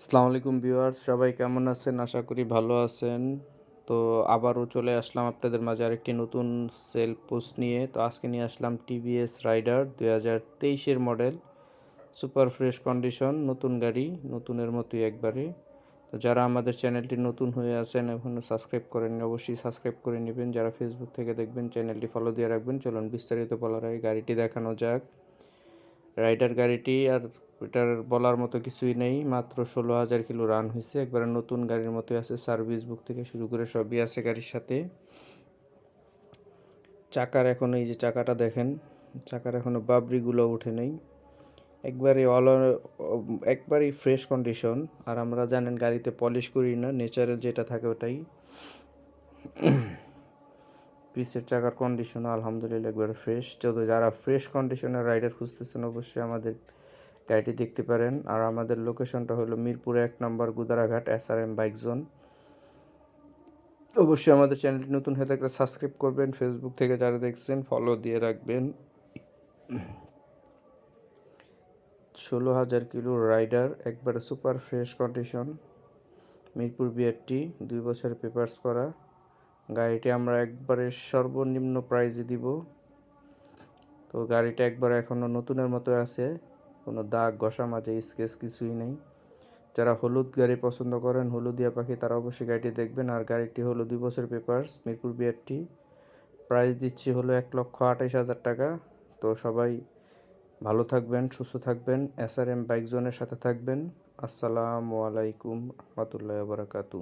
আসসালামু আলাইকুম ভিউয়ার্স, সবাই কেমন আছেন? আশা করি ভালো আছেন। তো আবারও চলে আসলাম আপনাদের মাঝে আরেকটি নতুন সেল পোস্ট নিয়ে। তো আজকে নিয়ে আসলাম টিভিএস রাইডার দুই হাজার তেইশের মডেল। সুপার ফ্রেশ কন্ডিশন, নতুন গাড়ি, নতুনের মতোই একবারে। তো যারা আমাদের চ্যানেলটি নতুন হয়ে আছেন এখনও সাবস্ক্রাইব করেন অবশ্যই সাবস্ক্রাইব করে নেবেন। যারা ফেসবুক থেকে দেখবেন, চ্যানেলটি ফলো দিয়ে রাখবেন। চলুন বিস্তারিত বলার আগে গাড়িটি দেখানো যাক। রাইডার গাড়িটি আর এটার বলার মতো কিছুই নেই। মাত্র ষোলো হাজার কিলো রান হয়েছে। একবারে নতুন গাড়ির মতোই আছে সার্ভিস বুক থেকে শুরু করে সবই আছে গাড়ির সাথে। চাকার এখন এই যে চাকাটা দেখেন, চাকার এখনও বাবরিগুলো উঠে নেই। একবারে অল একবারেই ফ্রেশ কন্ডিশন আর আমরা জানেন গাড়িতে পলিশ করি না নেচারের যেটা থাকে ওটাই। পিসের চাকার কন্ডিশন আলহামদুলিল্লাহ একবারে ফ্রেশ যদি যারা ফ্রেশ কন্ডিশনের রাইডার খুঁজতেছেন, অবশ্যই আমাদের গাড়িটি দেখতে পারেন। আর আমাদের লোকেশনটা হলো মিরপুর এক নম্বর Gudaraghat S R M bike zone অবশ্যই আমাদের চ্যানেলটি নতুন হয়ে থাকলে সাবস্ক্রাইব করবেন। ফেসবুক থেকে যারা দেখছেন ফলো দিয়ে রাখবেন। ষোলো হাজার কিলো রাইডার একবারে super fresh condition Mirpur BRT দুই বছর পেপার্স করা। গাড়িটি আমরা একবারে সর্বনিম্ন প্রাইজে দিব। তো গাড়িটা একবার এখনও নতুনের মতো আছে, কোনো দাগ ঘষা মাঝে স্কেচ কিছুই নেই। যারা হলুদ গাড়ি পছন্দ করেন, হলুদিয়া পাখি, তারা অবশ্যই গাড়িটি দেখবেন। আর গাড়িটি হলো দুই বছর পেপার্স মিরপুর বিআরটি। প্রাইস দিচ্ছি হলো এক লক্ষ আঠাইশ হাজার টাকা। তো সবাই ভালো থাকবেন, সুস্থ থাকবেন এস আর এম বাইক জোনের সাথে থাকবেন। আসসালামু আলাইকুম রহমতুল্লাহ বারাকাতু